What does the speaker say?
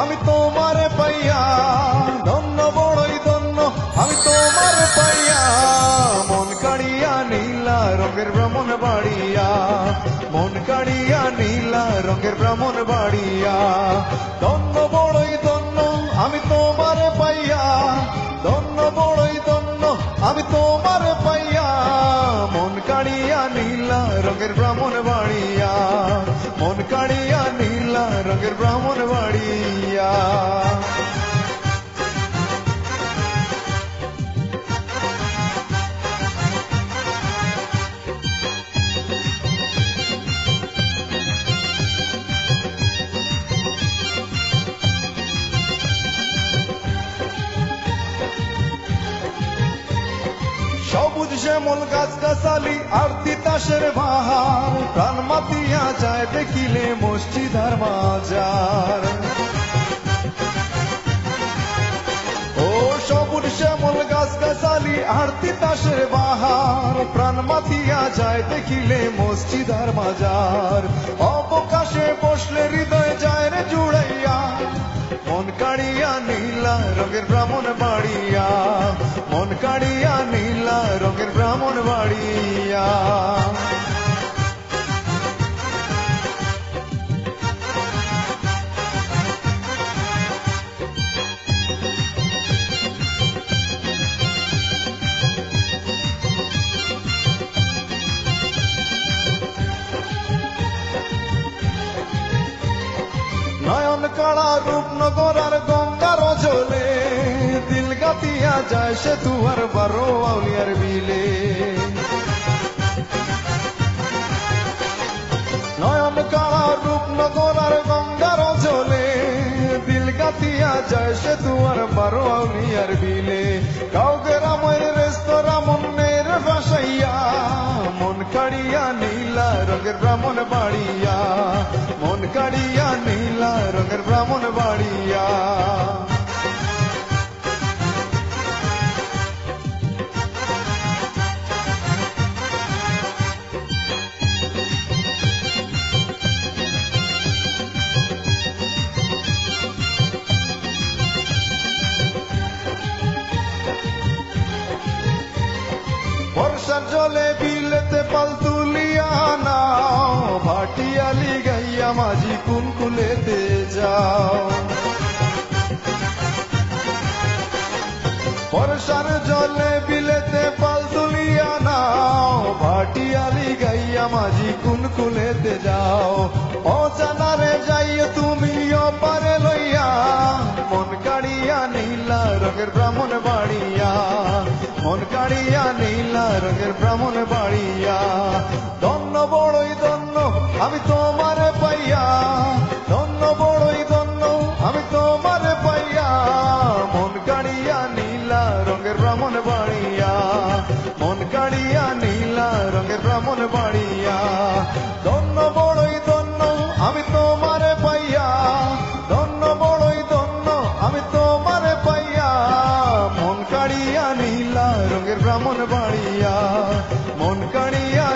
আমি তোমারে পাইয়া, ধন্য বড়ই ধন্য, আমি তোমারে পাইয়া। মন কাড়িয়া নীলা রঙের ভ্রমণ বাড়িয়া, মন কাড়িয়া নীলা রঙের ভ্রমণ বাড়িয়া। ধন্য বড়ই ধন্য, আমি তোমারে পাইয়া, ধন্য বড়ই ধন্য, আমি তোমারে পাইয়া। মন কাড়িয়া নীলা রঙের ব্রাহ্মণ বাড়িয়া শ্যামল গাছ গাছালি আর তিতাসের বাহার। প্রাণ মাতিয়া যায়, দেখিলে মসজিদ আর মাজার। শ্যামল গাছ গাছালি আর তিতাসের বাহার। প্রাণ মাতিয়া যায়, দেখিলে মসজিদ আর মাজার। অবকাশে বসলে হৃদয় যায় রে জুড়াইয়া। মন কাড়িয়া, নীলা রঙের ব্রাহ্মণ বাড়িয়া। মন কাড়িয়া কাড়া রূপনগর আর গঙ্গার জলে দিল গাতিয়া যায় সে তুয়ার বারো আউলিয়ার বিলে নয়ন কাড়া রূপনগর আর গঙ্গার জলে দিল গাতিয়া যায় সে তুয়ার বারো আউলিয়ার বিলে কাউকে রামের রেস্তোরা মনের ভাসাইয়া মন কাড়িয়া নীলা রঙের ব্রাহ্মণ বাড়িয়া। মন কাড়িয়া রঙের ব্রাহ্মণ বাড়িয়া। জলে বিলেতে পাল তুলিয়া নাও ভাটিয়ালি গাইয়া মাঝি কুনকুলেতে যাও। বর্ষার জলে বিলেতে পাল তুলিয়া নাও ভাটিয়ালি গাইয়া মাঝি কুনকুলেতে যাও। কাড়িয়া নীলা রঙের ব্রাহ্মণ বাড়িয়া। ধন্য বড়ই ধন্য আমি তোমার পাইয়া। মন কাড়িয়া